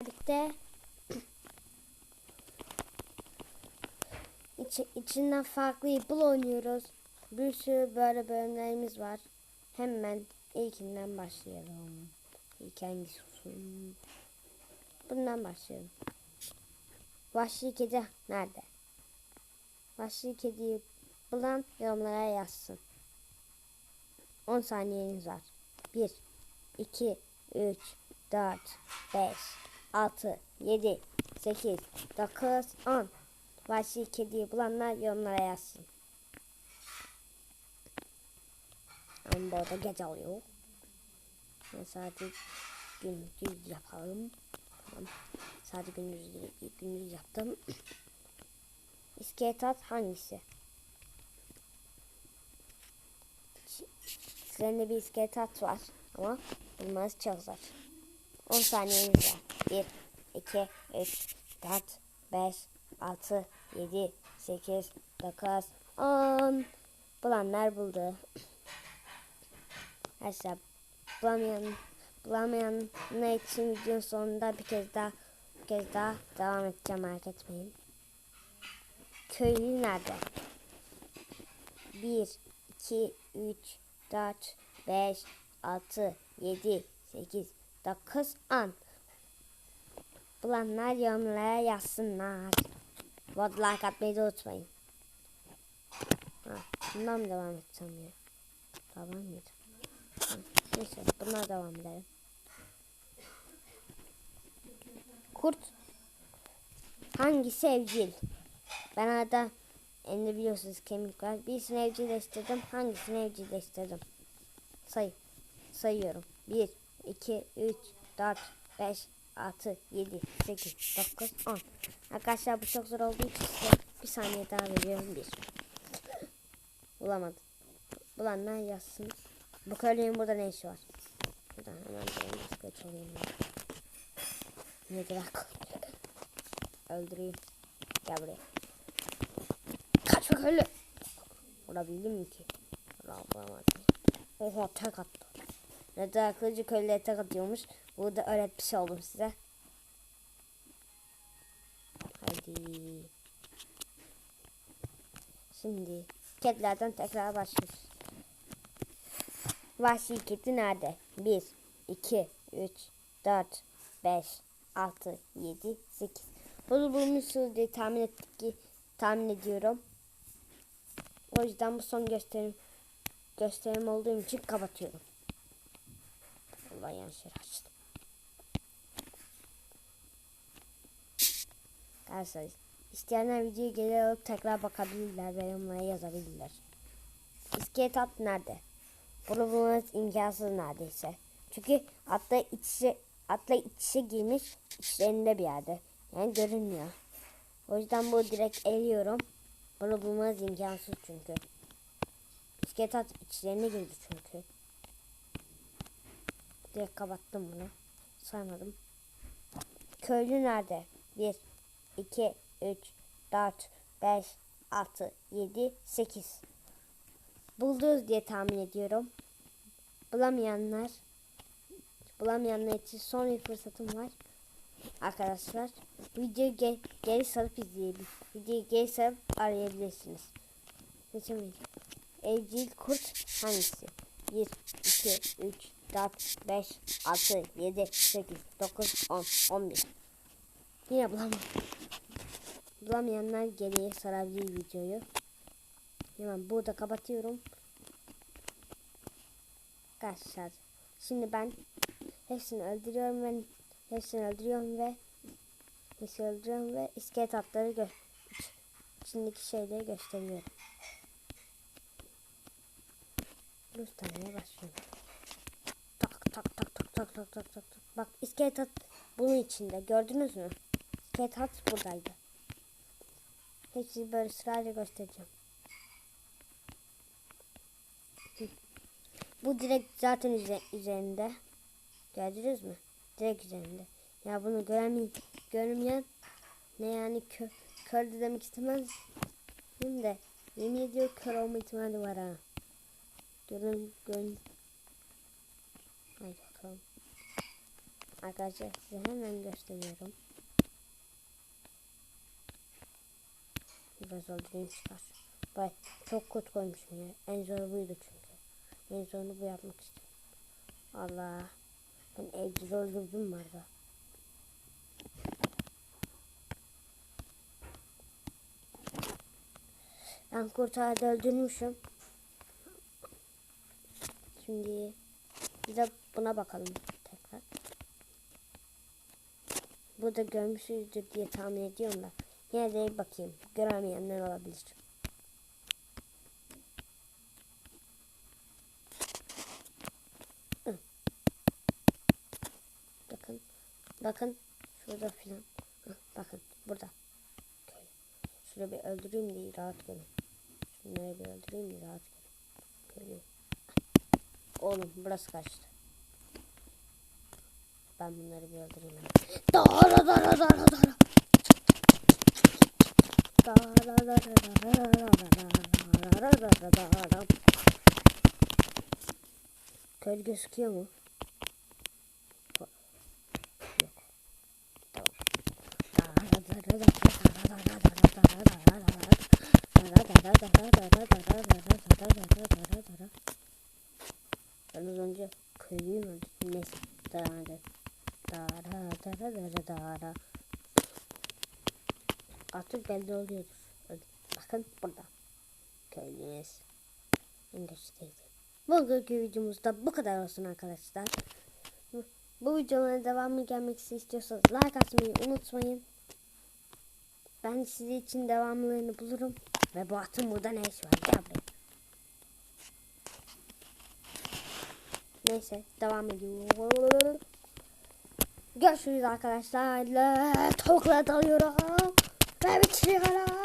birlikte İç, içinden farklı Apple oynuyoruz. Bir sürü böyle bölümlerimiz var. Hemen ilkinden başlayalım. İlk hangisi olsun? Bundan başlayalım. Vahşi kedi nerede? Vahşi kediyi bulan yorumlara yazsın. 10 saniyeniz var. 1, 2, 3, 4, 5, 6, 7, 8, 9, 10. Vahşi kediyi bulanlar yorumlara yazsın. Ama bu arada gece oluyor. Ben saati gündüz yapalım. Tamam. Saati gündüz, gündüz yaptım. İskelet at hangisi? Üzerinde bir iskelet at var ama bulması çok zor. 10 saniyeniz var. 1, 2, 3, 4, 5, 6, 7, 8, 9, 10. Bulanlar buldu. Arkadaşlar bulamayan bulamayan ne için videonun sonunda bir kez daha bir kez daha devam edeceğim merak etmeyin. Köylü nerede? 1, 2, 3, 4, 5, 6, 7, 8, 9, 10. Bulanlar yorumlara yazsınlar. Bu arada like atmayı da unutmayın. Ha, bundan mı devam edeceğim ya? Devam mıydı? Ha, neyse bunlar devam edelim. Kurt hangisi evcil? Ben arada elinde biliyorsunuz kemik var. Birisini evcilleştirdim. Hangisini evcilleştirdim? Say. Sayıyorum. 1, 2, 3, 4, 5, 6, 7, 8, 9, 10. Arkadaşlar bu çok zor olduğu için size bir saniye daha veriyorum. Bir. Bulamadım. Bulanlar yazsın. Bu köylünün burada ne işi var? Buradan hemen geç olayım ben. Nedir akıl? Öldüreyim. Gel buraya. Kaç bak öyle. Vurabildim mi ki? Vuramadım. Oha tek attı. Nedir akılcı köylüye tek atıyormuş. Burada öğretmiş oldum size. Haydi. Şimdi kedilerden tekrar başlıyoruz. Vahşi kedi nerede? 1, 2, 3, 4, 5, 6, 7, 8. Bunu bulmuşsunuz diye tahmin ettik ki tahmin ediyorum. O yüzden bu son gösterim gösterim olduğum için kapatıyorum. Allah yanlış yere açtım. Arkadaşlar isteyenler videoyu geri alıp tekrar bakabilirler ve yorumlara yazabilirler. İskelet at nerede? Bunu bulmanız imkansız neredeyse. Çünkü atla iç içe, atla iç içe girmiş içlerinde bir yerde. Yani görünmüyor. O yüzden bu direkt eliyorum. Bunu bulmanız imkansız çünkü. İskelet at içlerine girdi çünkü. Direkt kapattım bunu. Saymadım. Köylü nerede? 1, 2, 3, 4, 5, 6, 7, 8. Buldunuz diye tahmin ediyorum. Bulamayanlar bulamayanlar için son bir fırsatım var. Arkadaşlar videoyu ge geri sarıp izleyebilir. Videoyu geri sarıp arayabilirsiniz. Seçemedim. Evcil kurt hangisi? 1, 2, 3, 4, 5, 6, 7, 8, 9, 10, 11. Yine bulamadım. Bulamayanlar geriye sarabilir videoyu. Hemen burada kapatıyorum. Arkadaşlar. Şimdi ben hepsini öldürüyorum ve hepsini öldürüyorum ve hepsini öldürüyorum ve iskelet atları gö içindeki şeyleri gösteriyorum. Göstermeye başlıyorum. Tak tak tak tak tak tak tak. Bak iskelet at bunun içinde gördünüz mü? İskelet at buradaydı. Hepsini böyle sırayla göstereceğim. Bu direkt zaten üzerinde. Gördünüz mü? Direkt üzerinde. Ya bunu göremeyen, görmeyen ne yani kö, kör de demek istemez. Hem de yemin ediyor kör olma ihtimali var ha. Görün, görün. Haydi bakalım. Arkadaşlar size hemen gösteriyorum. Biraz öldüreyim çıkar. Bak çok kötü koymuşum ya. En zoru buydu çünkü. En zorunu bu yapmak istedim. Allah. Ben evcil öldürdüm var da. Ben kurtardı öldürmüşüm. Şimdi bir de buna bakalım tekrar. Bu da görmüşsünüzdür diye tahmin ediyorum da. Yine de bakayım. Göremeyenler olabilir. Hı. Bakın. Bakın. Şurada filan. Bakın. Burada. Şunu bir öldüreyim de rahat görün. Şunları bir öldüreyim de rahat görün. Oğlum burası kaçtı. Ben bunları bir öldüreyim. hemen. Dara dara dara dara. Dara dara dara dara dara dara dara. Köy gözüküyor mu? Yok. Tamam. Ben az önce köylüyüm öldüm. Neyse. Dara dara dara dara dara. Artık belli oluyordur. Bakın burada. Köylüyüz. Güçlüydü. Bugünkü videomuzda bu kadar olsun arkadaşlar. Bu, videoların devamı gelmek istiyorsanız like atmayı unutmayın. Ben sizi için devamlarını bulurum. Ve bu atın burada ne işi var? Gel. Neyse devam ediyor. Görüşürüz arkadaşlar. Tavuklara dalıyorum. Ve bitiriyorum.